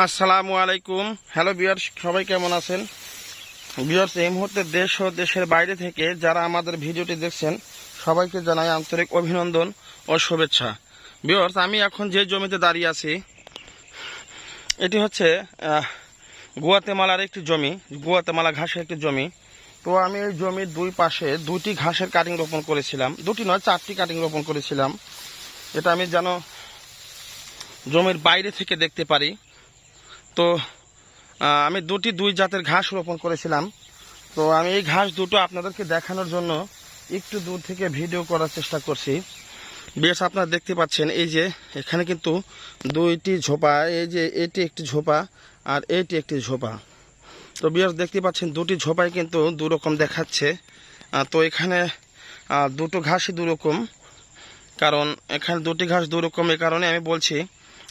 আসসালামু আলাইকুম। হ্যালো বিয়ার্স সবাই কেমন আছেন? বিয়ার্স এই মুহূর্তে দেশ ও দেশের বাইরে থেকে যারা আমাদের ভিডিওটি দেখছেন, সবাইকে জানাই আন্তরিক অভিনন্দন ও শুভেচ্ছা। বিয়ার্স আমি এখন যে জমিতে দাঁড়িয়ে আছি, এটি হচ্ছে গুয়াতেমালার একটি জমি, গুয়াতেমালা ঘাসের একটি জমি। তো আমি এই জমির দুই পাশে দুটি ঘাসের কাটিং রোপণ করেছিলাম। দুটি নয়, চারটি কাটিং রোপণ করেছিলাম। এটা আমি যেন জমির বাইরে থেকে দেখতে পারি। তো আমি দুটি দুই জাতের ঘাস রোপণ করেছিলাম। তো আমি এই ঘাস দুটো আপনাদেরকে দেখানোর জন্য একটু দূর থেকে ভিডিও করার চেষ্টা করছি। বেশ, আপনারা দেখতে পাচ্ছেন, এই যে এখানে কিন্তু দুইটি ঝোপা, এই যে এটি একটি ঝোপা আর এটি একটি ঝোপা। তো বিয়াস দেখতে পাচ্ছেন, দুটি ঝোপাই কিন্তু দুরকম দেখাচ্ছে। তো এখানে দুটো ঘাসই দুরকম, কারণ এখানে দুটি ঘাস দুরকম, এ কারণে আমি বলছি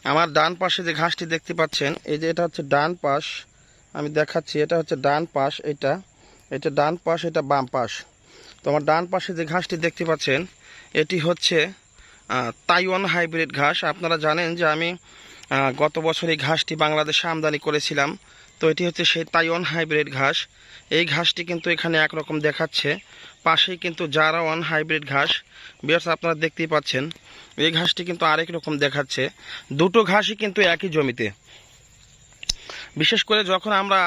আমার ডান পাশে যে ঘাসটি দেখতে পাচ্ছেন, এই যে এটা হচ্ছে ডান পাশ, আমি দেখাচ্ছি, এটা হচ্ছে ডান পাশ, এটা এটা ডান পাশ, এটা বাম পাশ। তো আমার ডান পাশে যে ঘাসটি দেখতে পাচ্ছেন, এটি হচ্ছে তাইওয়ান হাইব্রিড ঘাস। আপনারা জানেন যে আমি গত বছর এই ঘাসটি বাংলাদেশে আমদানি করেছিলাম। তো এটি হচ্ছে সেই তাইওয়ান হাইব্রিড ঘাস। এই ঘাসটি কিন্তু এখানে একরকম দেখাচ্ছে। পাশেই কিন্তু যারা ওয়ান হাইব্রিড ঘাস। বিয়ার্স, আপনারা দেখতেই পাচ্ছেন। এই ঘাসটি কিন্তু আরেক রকম দেখাচ্ছে। দুটো ঘাসই কিন্তু একই জমিতে। বিশেষ করে যখন আমরা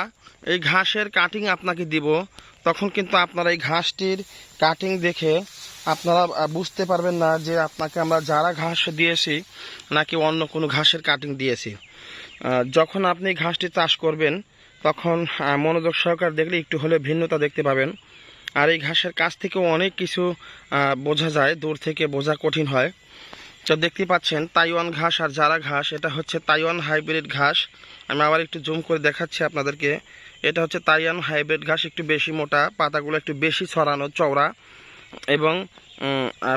এই ঘাসের কাটিং আপনাকে দিব, তখন কিন্তু আপনারা এই ঘাসটির কাটিং দেখে আপনারা বুঝতে পারবেন না যে আপনাকে আমরা যারা ঘাস দিয়েছি নাকি অন্য কোনো ঘাসের কাটিং দিয়েছি। যখন আপনি ঘাসটি চাষ করবেন, তখন মনোযোগ সহকার দেখলে একটু হলে ভিন্নতা দেখতে পাবেন। আর এই ঘাসের কাছ থেকেও অনেক কিছু বোঝা যায়, দূর থেকে বোঝা কঠিন হয়। তো দেখতে পাচ্ছেন, তাইওয়ান ঘাস আর জারা ঘাস, এটা হচ্ছে তাইওয়ান হাইব্রিড ঘাস। আমি আবার একটু জুম করে দেখাচ্ছি আপনাদেরকে। এটা হচ্ছে তাইওয়ান হাইব্রিড ঘাস, একটু বেশি মোটা, পাতাগুলো একটু বেশি ছড়ানো চওড়া এবং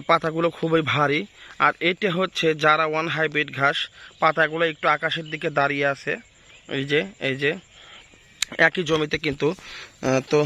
পাতাগুলো খুবই ভারী। আর এটা হচ্ছে জারা ওয়ান হাইব্রিড ঘাস, পাতাগুলো একটু আকাশের দিকে দাঁড়িয়ে আছে। এই যে এই যে, একই জমিতে কিন্তু তো